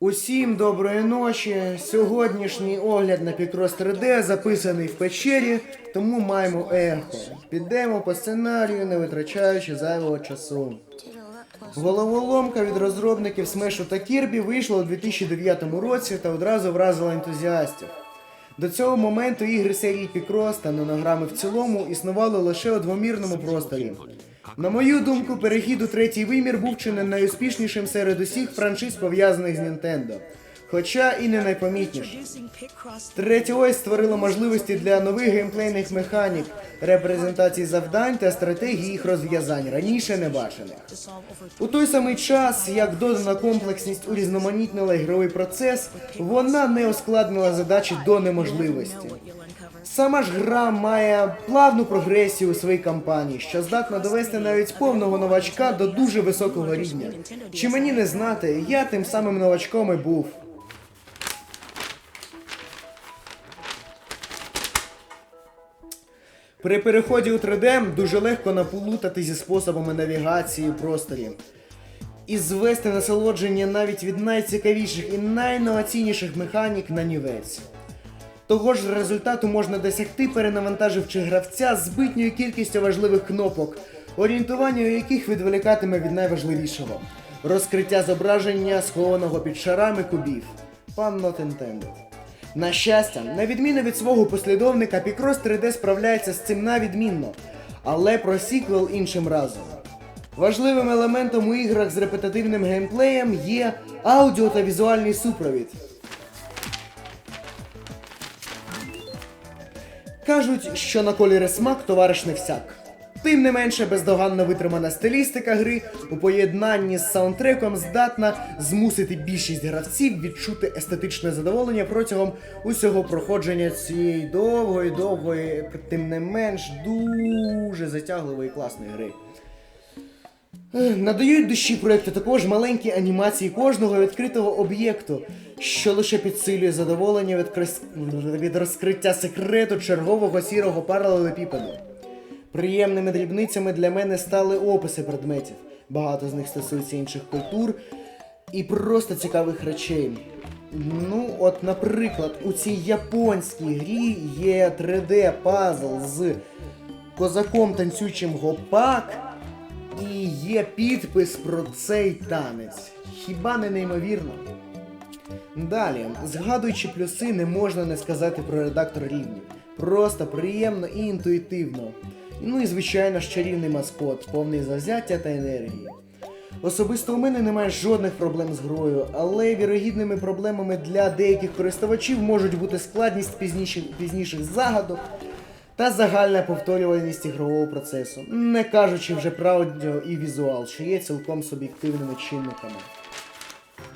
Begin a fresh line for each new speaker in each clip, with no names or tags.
Усім доброї ночі. Сьогоднішній огляд на Picross 3D записаний в печері, тому маємо ехо. Підемо по сценарію, не витрачаючи зайвого часу. Головоломка від розробників Смешу та Кірбі вийшла у 2009 році та одразу вразила ентузіастів. До цього моменту ігри серії Picross та нонограми в цілому існували лише у двомірному просторі. На мою думку, перехід у третій вимір був чи не найуспішнішим серед усіх франшиз, пов'язаних з Nintendo. Хоча і не найпомітнішим. Третя ось створила можливості для нових геймплейних механік, репрезентації завдань та стратегії їх розв'язань, раніше не бачених. У той самий час, як додана комплексність урізноманітнила ігровий процес, вона не ускладнила задачі до неможливості. Сама ж гра має плавну прогресію у своїй кампанії, що здатна довести навіть повного новачка до дуже високого рівня. Чи мені не знати, я тим самим новачком і був. При переході у 3D дуже легко наплутати зі способами навігації у просторі. І звести насолодження навіть від найцікавіших і найінноваційніших механік на нівець. Того ж результату можна досягти, перенавантаживши гравця збитньою кількістю важливих кнопок, орієнтування у яких відволікатиме від найважливішого розкриття зображення, схованого під шарами кубів. Пан not. На щастя, на відміну від свого послідовника, Picross 3D справляється з цим навідмінно, але про сіквел іншим разом. Важливим елементом у іграх з репетитивним геймплеєм є аудіо та візуальний супровід. Кажуть, що на коліри смак товариш не всяк. Тим не менше, бездоганно витримана стилістика гри у поєднанні з саундтреком здатна змусити більшість гравців відчути естетичне задоволення протягом усього проходження цієї довгої, довгої, тим не менш дуже затягливої класної гри. Надають душі проекту також маленькі анімації кожного відкритого об'єкту, що лише підсилює задоволення від, крис... від розкриття секрету чергового сірого паралелепіпеду. Приємними дрібницями для мене стали описи предметів. Багато з них стосується інших культур і просто цікавих речей. Ну, от, наприклад, у цій японській грі є 3D пазл з козаком танцюючим гопак. І є підпис про цей танець. Хіба не неймовірно? Далі, згадуючи плюси, не можна не сказати про редактор рівнів. Просто приємно і інтуїтивно. Ну і звичайно ж чарівний маскот, повний завзяття та енергії. Особисто у мене немає жодних проблем з грою, але вірогідними проблемами для деяких користувачів можуть бути складність пізніших, пізніших загадок та загальна повторюваність ігрового процесу, не кажучи вже про аудіо і візуал, що є цілком суб'єктивними чинниками.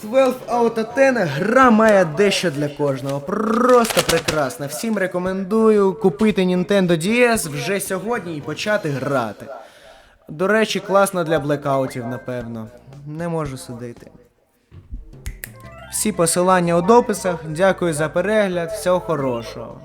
12 out of 10 гра має дещо для кожного. Просто прекрасна. Всім рекомендую купити Nintendo DS вже сьогодні і почати грати. До речі, класно для блекаутів, напевно. Не можу судити. Всі посилання у дописах. Дякую за перегляд. Всього хорошого.